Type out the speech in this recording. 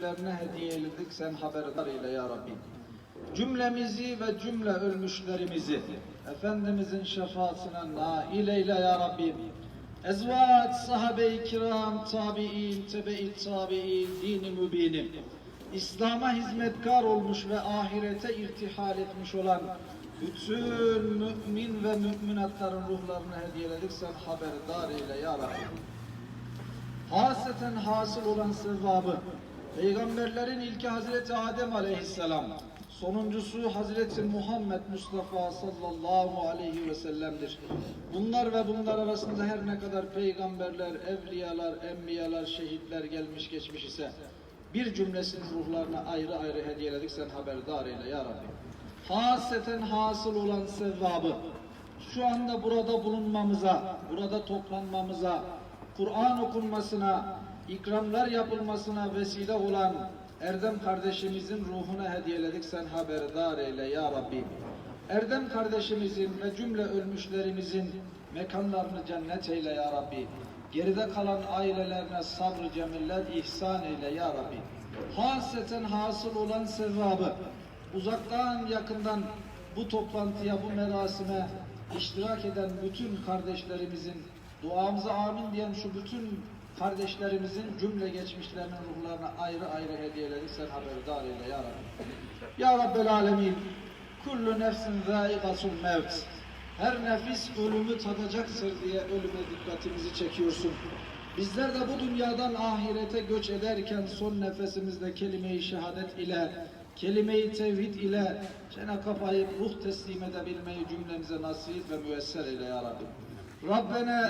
ölmüşlerine hediye eyledik sen haberdar eyle ya Rabbi. Cümlemizi ve cümle ölmüşlerimizi Efendimizin şefaatine nail eyle ya Rabbi. Ezvat, sahabe-i kiram, tabi'in, tebe-i tabi'in, dini mübinim. İslam'a hizmetkar olmuş ve ahirete irtihal etmiş olan bütün mümin ve müminatların ruhlarını hediyeledik sen haberdar eyle ya Rabbi. Haseten hasıl olan sevabı Peygamberlerin ilki Hazreti Adem aleyhisselam sonuncusu Hazreti Muhammed Mustafa sallallahu aleyhi ve sellem'dir. Bunlar ve bunlar arasında her ne kadar peygamberler, evliyalar, enbiyalar, şehitler gelmiş geçmiş ise bir cümlesinin ruhlarına ayrı ayrı hediyeledik sen haberdar eyle ya Rabbi. Haseten hasıl olan sevabı şu anda burada bulunmamıza, burada toplanmamıza, Kur'an okunmasına, ikramlar yapılmasına vesile olan Erdem kardeşimizin ruhuna hediyeledik sen haberdar eyle ya Rabbi. Erdem kardeşimizin ve cümle ölmüşlerimizin mekanlarını cennet eyle ya Rabbi. Geride kalan ailelerine sabrı cemiller ihsan eyle ya Rabbi. Haseten hasıl olan sevabı uzaktan yakından bu toplantıya, bu merasime iştirak eden bütün kardeşlerimizin, duamıza amin diyen şu bütün kardeşlerimizin cümle geçmişlerinin ruhlarına ayrı ayrı hediyeleri sen haberdar eyle ya Rabbi. Ya Rabbel Alemin, kullu nefsin zâikasul mevt. Her nefis ölümü tadacaktır diye ölüme dikkatimizi çekiyorsun. Bizler de bu dünyadan ahirete göç ederken son nefesimizde kelime-i şehadet ile, kelime-i tevhid ile kapayıp ruh teslim edebilmeyi cümlemize nasip ve müesser eyle ya Rabbi. Rabbena